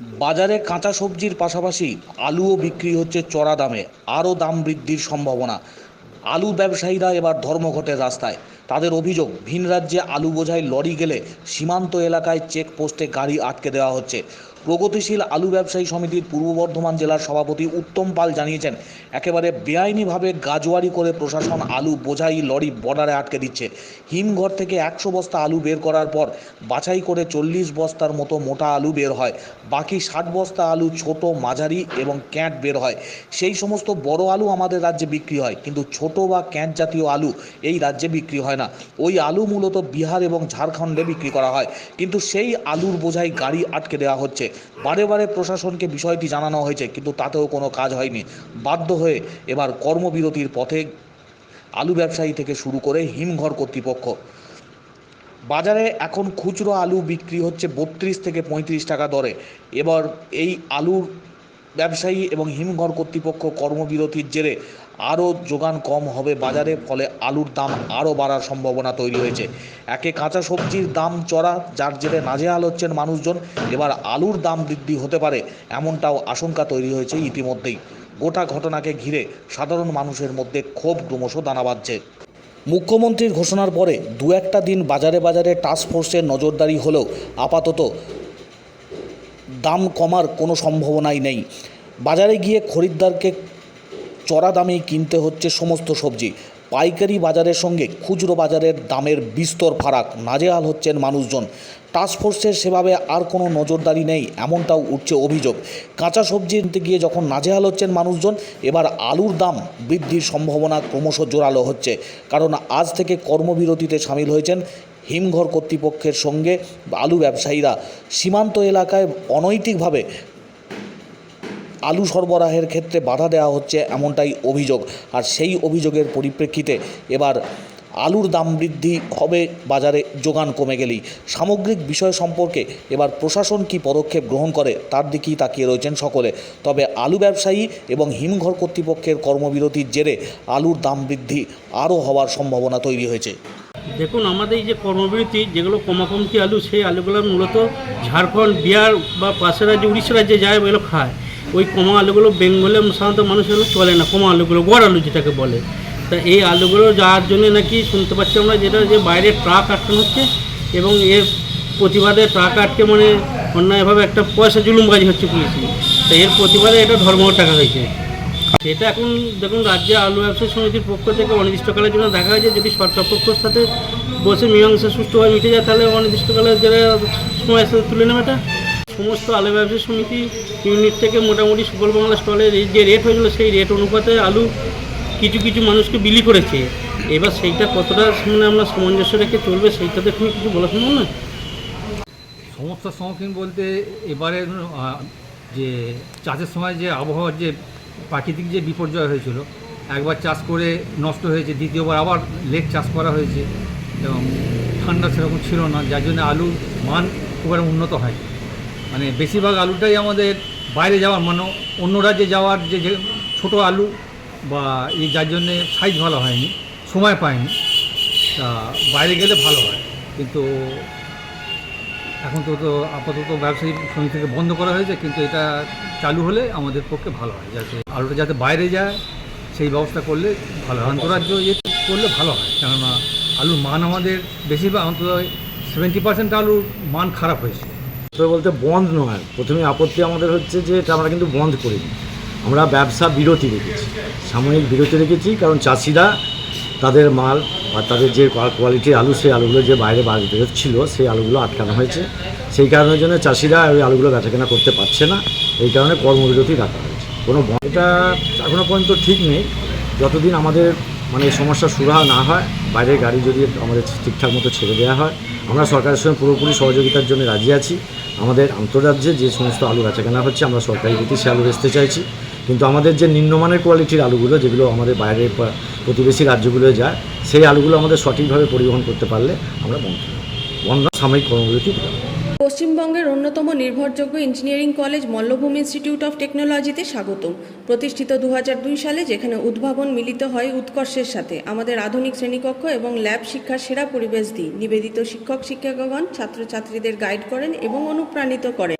বাজারে কাঁচা সবজির পাশাপাশি আলুও বিক্রি হচ্ছে চড়া দামে। আরও দাম বৃদ্ধির সম্ভাবনা। আলু ব্যবসায়ীরা এবার ধর্মঘটের রাস্তায়। তাদের অভিযোগ, ভিন রাজ্যে আলু বোঝাই লরি গেলে সীমান্ত এলাকায় চেকপোস্টে গাড়ি আটকে দেওয়া হচ্ছে। প্রগতিশীল আলু ব্যবসায়ী সমিতির পূর্ব বর্ধমান জেলার সভাপতি উত্তম পাল জানিয়েছেন, একেবারে বেআইনিভাবে গাজোয়ারি করে প্রশাসন আলু বোঝাই লরি বর্ডারে আটকে দিচ্ছে। হিমঘর থেকে একশো বস্তা আলু বের করার পর বাছাই করে চল্লিশ বস্তার মতো মোটা আলু বের হয়। বাকি ষাট বস্তা আলু ছোট, মাঝারি এবং ক্যাঁট বের হয়। সেই সমস্ত বড় আলু আমাদের রাজ্যে বিক্রি হয়, কিন্তু ছোট বা ক্যাঁট জাতীয় আলু এই রাজ্যে বিক্রি হয় না। ওই আলু মূলত বিহার এবং ঝাড়খণ্ডে বিক্রি করা হয়। কিন্তু সেই আলুর বোঝাই গাড়ি আটকে দেওয়া হচ্ছে। বারে বারে প্রশাসনকে বিষয়টি জানানো হয়েছে, কিন্তু তাতেও কোনো কাজ হয়নি। বাধ্য হয়ে এবার কর্মবিরতির পথে আলু ব্যবসায়ী থেকে শুরু করে হিমঘর কর্তৃপক্ষ। বাজারে এখন খুচরো আলু বিক্রি হচ্ছে বত্রিশ থেকে পঁয়ত্রিশ টাকা দরে। এবার এই আলুর ব্যবসায়ী এবং হিমঘর কর্তৃপক্ষ কর্মবিরতির জেরে আরও যোগান কম হবে বাজারে, ফলে আলুর দাম আরও বাড়ার সম্ভাবনা তৈরি হয়েছে। একে কাঁচা সবজির দাম চড়া, যার জেরে নাজেহাল হচ্ছেন মানুষজন, এবার আলুর দাম বৃদ্ধি হতে পারে এমনটাও আশঙ্কা তৈরি হয়েছে ইতিমধ্যেই। গোটা ঘটনাকে ঘিরে সাধারণ মানুষের মধ্যে ক্ষোভ ক্রমশ দানা বাঁধছে। মুখ্যমন্ত্রীর ঘোষণার পরে দু একটা দিন বাজারে বাজারে টাস্ক ফোর্সের নজরদারি হলেও আপাতত দাম কমার কোনো সম্ভাবনাই নেই। বাজারে গিয়ে খরিদ্দারকে চড়া দামেই কিনতে হচ্ছে সমস্ত সবজি। পাইকারি বাজারের সঙ্গে খুচরো বাজারের দামের বিস্তর ফারাক। নাজেহাল হচ্ছেন মানুষজন। টাস্কফোর্সের সেভাবে আর কোনো নজরদারি নেই, এমনটাও উঠছে অভিযোগ। কাঁচা সবজি কিনতে গিয়ে যখন নাজেহাল হচ্ছেন মানুষজন, এবার আলুর দাম বৃদ্ধির সম্ভাবনা ক্রমশ জোরালো হচ্ছে। কারণ আজ থেকে কর্মবিরতিতে সামিল হয়েছেন হিমঘর কর্তৃপক্ষের সঙ্গে আলু ব্যবসায়ীরা সীমান্ত এলাকায় অনৈতিকভাবে আলু সরবরাহের ক্ষেত্রে বাধা দেওয়া হচ্ছে এমনটাই অভিযোগ। আর সেই অভিযোগের পরিপ্রেক্ষিতে এবার আলুর দাম বৃদ্ধি হবে বাজারে যোগান কমে গেলেই। সামগ্রিক বিষয় সম্পর্কে এবার প্রশাসন কী পদক্ষেপ গ্রহণ করে তার দিকেই তাকিয়ে রয়েছেন সকলে। তবে আলু ব্যবসায়ী এবং হিমঘর কর্তৃপক্ষের কর্মবিরতির জেরে আলুর দাম বৃদ্ধি আরও হওয়ার সম্ভাবনা তৈরি হয়েছে। দেখুন, আমাদের এই যে কর্মবিরতি, যেগুলো কমাকমতি আলু, সেই আলুগুলো মূলত ঝাড়খণ্ড, বিহার বা পাশের রাজ্যে, উড়িষ্যা রাজ্যে যায় ওগুলো খায়। ওই কমা আলুগুলো বেঙ্গলে সাধারণত মানুষ এগুলো চলে না, কমা আলুগুলো, গড় আলু যেটাকে বলে। তা এই আলুগুলো যাওয়ার জন্য নাকি শুনতে পাচ্ছি আমরা যেটা যে বাইরে ট্রাক আটকানো হচ্ছে এবং এর প্রতিবাদে ট্রাক আটকে মানে অন্যায়ভাবে একটা পয়সা জুলুমবাজি হচ্ছে পুলিশে। তা এর প্রতিবাদে এটা ধর্মঘট টাকা হয়েছে। সেটা এখন দেখুন রাজ্যে আলু ব্যবসায়ী সমিতির পক্ষ থেকে অনির্দিষ্টকালের জন্য দেখা হয়েছে। যদি সরকার পক্ষের সাথে বসে মীমাংসা সুষ্ঠুভাবে মিটে যায়, তাহলে অনির্দিষ্টকালের যারা সময় সাথে তুলে নেবে এটা। সমস্ত আলু ব্যবসায়ী সমিতি ইউনিট থেকে মোটামুটি সুফল বাংলা স্টলের যে রেট হয়েছিল, সেই রেট অনুপাতে আলু কিছু কিছু মানুষকে বিলি করেছে। এবার সেইটা কতটা মানে আমরা সামঞ্জস্য রেখে চলবে, সেইটা দেখুন কিছু বলা সম্ভব না সমস্যার সম্মুখীন বলতে এবারে যে চাষের সময় যে আবহাওয়ার যে প্রাকৃতিক যে বিপর্যয় হয়েছিল, একবার চাষ করে নষ্ট হয়েছে, দ্বিতীয়বার আবার লেট চাষ করা হয়েছে, এবং ঠান্ডা সেরকম ছিল না, যার জন্য আলুর মান খুব একটা উন্নত হয়। মানে বেশিরভাগ আলুটাই আমাদের বাইরে যাওয়ার মানে অন্য রাজ্যে যাওয়ার যে ছোটো আলু বা এই যার জন্যে সাইজ ভালো হয়নি, সময় পায়নি, তা বাইরে গেলে ভালো হয়। কিন্তু এখন তো তো আপাতত ব্যবসায়ী সমিতি থেকে বন্ধ করা হয়েছে কিন্তু এটা চালু হলে আমাদের পক্ষে ভালো হয়। যাতে আলুটা যাতে বাইরে যায় সেই ব্যবস্থা করলে ভালো হয়। আন্তরাজ্য ইয়ে করলে ভালো হয় কেননা আলুর মান আমাদের বেশিরভাগ অন্তত সেভেন্টি পার্সেন্ট আলুর মান খারাপ হয়েছে। তো বলতে বন্ধ নয়। প্রথমে আপত্তি আমাদের হচ্ছে যে এটা আমরা কিন্তু বন্ধ করিনি। আমরা ব্যবসা বিরতি রেখেছি। সাময়িক বিরতি রেখেছি কারণ চাষিরা তাদের মাল বা তাদের যে কোয়ালিটির আলু, সেই আলুগুলো যে বাইরে বাজারে ছিল, সেই আলুগুলো আটকানো হয়েছে। সেই কারণের জন্য চাষিরা ওই আলুগুলো বেচাকেনা করতে পারছে না। এই কারণে কর্মবিরতি রাখা হয়েছে। কোনো এটা এখনও পর্যন্ত ঠিক নেই। যতদিন আমাদের মানে সমস্যা সুরাহা না হয়, বাইরের গাড়ি যদি আমাদের ঠিকঠাক মতো ছেড়ে দেওয়া হয়, আমরা সরকারের সঙ্গে পুরোপুরি সহযোগিতার জন্য রাজি আছি। আমাদের আন্তর্রাজ্যে যে সমস্ত আলু বেচাকেনা হচ্ছে, আমরা সরকারি প্রতি সে আলু বেচতে চাইছি। কিন্তু আমাদের যে নিম্নমানের কোয়ালিটির আলুগুলো, যেগুলো আমাদের বাইরের প্রতিবেশী রাজ্যগুলোয় যায়, সেই আলুগুলো আমাদের সঠিকভাবে পরিবহন করতে পারলে আমরা বন্ধ। বন্ধ সাময়িক কর্মবিরতি পশ্চিমবঙ্গের অন্যতম নির্ভরযোগ্য engineering college Mallabhumi institute of টেকনোলজিতে স্বাগতম। প্রতিষ্ঠিত দু হাজার দুই সালে যেখানে উদ্ভাবন মিলিত হয় উৎকর্ষের সাথে, আমাদের আধুনিক শ্রেণীকক্ষ এবং ল্যাব শিক্ষার সেরা পরিবেশ দিই। নিবেদিত শিক্ষক শিক্ষকগণ ছাত্রছাত্রীদের গাইড করেন এবং অনুপ্রাণিত করেন।